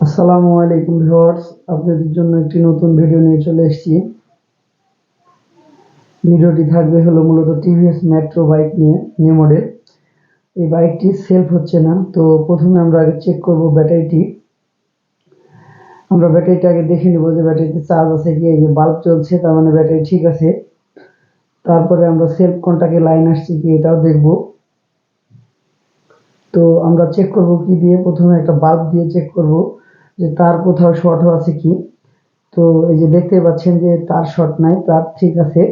আসসালামু আলাইকুম ভিউয়ার্স, আপনাদের জন্য একটি নতুন ভিডিও নিয়ে চলে এসেছি। ভিডিওটি থাকবে হলো মূলত টিভিএস মেট্রো বাইক নিয়ে নিউ মডেল এই বাইকটি সেলফ হচ্ছে না, তো প্রথমে আমরা আগে চেক করব ব্যাটারিটি। আমরা ব্যাটারিটা আগে দেখে নেব যে ব্যাটারিতে চার্জ আছে কি, এই যে বাল্ব চলছে, তার মানে ব্যাটারি ঠিক আছে। তারপরে আমরা সেলফ কন্টাক্টে লাইন আসছে কি, এটাও দেখব। তো আমরা চেক করব কি দিয়ে, প্রথমে একটা বাল্ব দিয়ে চেক করব। যে তার কোথাও শর্ট আছে কি? তো এই যে দেখতে পাচ্ছেন যে তার শর্ট নাই, তার ঠিক আছে।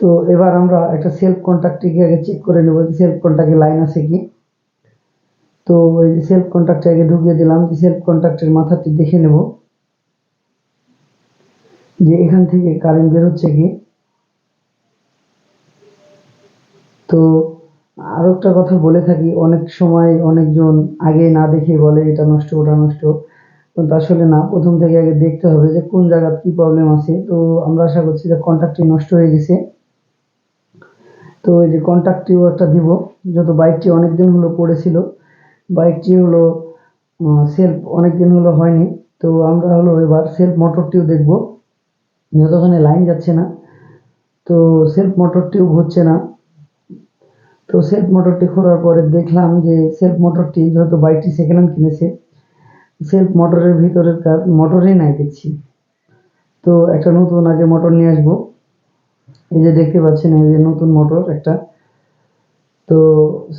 তো এবার আমরা একটা সেলফ কন্ট্যাক্টটিকে আগে চেক করে নেব যে সেলফ কন্ট্যাক্টে লাইন আছে কি। তো এই যে সেলফ কন্ট্যাক্টে আগে ঢুকিয়ে দিলাম, যে সেলফ কন্ট্যাক্টের মাথাটি দেখে নেব। যে এখান থেকে কারেন্ট বের হচ্ছে কি। তো আরও একটা কথা বলে থাকি, অনেক সময় অনেকজন আগে না দেখে বলে এটা নষ্ট, ওটা নষ্ট। কিন্তু আসলে না, প্রথম থেকে আগে দেখতে হবে যে কোন জায়গার কি প্রবলেম আছে। তো আমরা আশা করছি যে কন্ট্যাক্টটি নষ্ট হয়ে গেছে। তো এই যে কন্ট্যাক্টটিও একটা দিব। যত বাইকটি অনেক দিন হলো পড়েছিল বাইকটি হলো সেলফ অনেক দিন হলো হয়নি। তো আমরা হলো এবার সেলফ মোটরটিও দেখব। যতক্ষণে লাইন যাচ্ছে না, তো সেলফ মোটরটিও ঘুরছে না। তো সেলফ মোটরটি খোলার পরে দেখলাম যে সেলফ মোটরটি যেহেতু বাইকটি সেকেন্ড হ্যান্ড কিনেছে সেলফ মোটরের ভিতরের কাজ মোটরই নাই দেখছি। তো একটা নতুন আগে মোটর নিয়ে আসব। এই যে দেখতে পাচ্ছেন, এই যে নতুন মোটর একটা। তো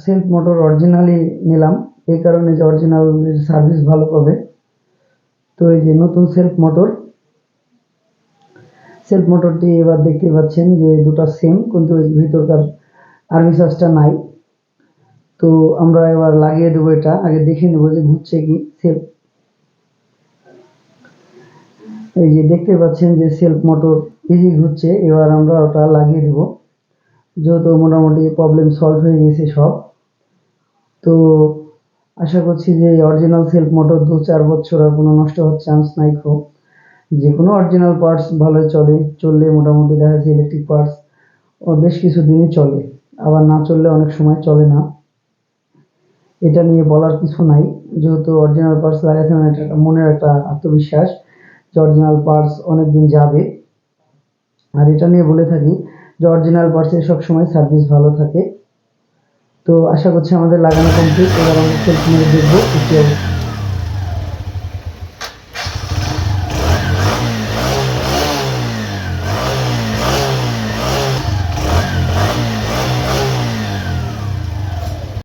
সেলফ মোটর অরিজিনালি নিলাম, এই কারণে যে অরিজিনাল সার্ভিস ভালো পাবে। তো এই যে নতুন সেলফ মোটর সেলফ মোটরটি এবার দেখতে পাচ্ছেন যে দুটো সেম কিন্তু ভিতরকার আর্মি সার্চটা নাই। তো আমরা এবার লাগিয়ে দেবো এটা, আগে দেখে নেব যে ঘুরছে কি সেলফ এই যে দেখতে পাচ্ছেন যে সেলফ মোটর ইজি ঘুরছে, এবার আমরা ওটা লাগিয়ে দেব। যেহেতু মোটামুটি প্রবলেম সলভ হয়ে গেছে সব। তো আশা করছি যে অরিজিনাল সেলফ মোটর দু চার বছর আর কোনো নষ্ট হওয়ার চান্স নাই খুব। যে কোনো অরিজিনাল পার্টস ভালোই চলে, চললে মোটামুটি দেখা যাচ্ছে ইলেকট্রিক পার্টস বেশ কিছু দিনই চলে। আবার না চললে অনেক সময় চলে না। এটা নিয়ে বলার কিছু নাই। যেহেতু অরিজিনাল পার্টস লাগাইছে মানে এটা মনের একটা আত্মবিশ্বাস যে অরিজিনাল পার্টস অনেক দিন যাবে। আর এটা নিয়ে বলে থাকি যে অরিজিনাল পার্টসের সবসময় সার্ভিস ভালো থাকে। তো আশা করছি আমাদের লাগানো কমপ্লিট এবার আমরা সেলফ মেরে দেখব কি অবস্থা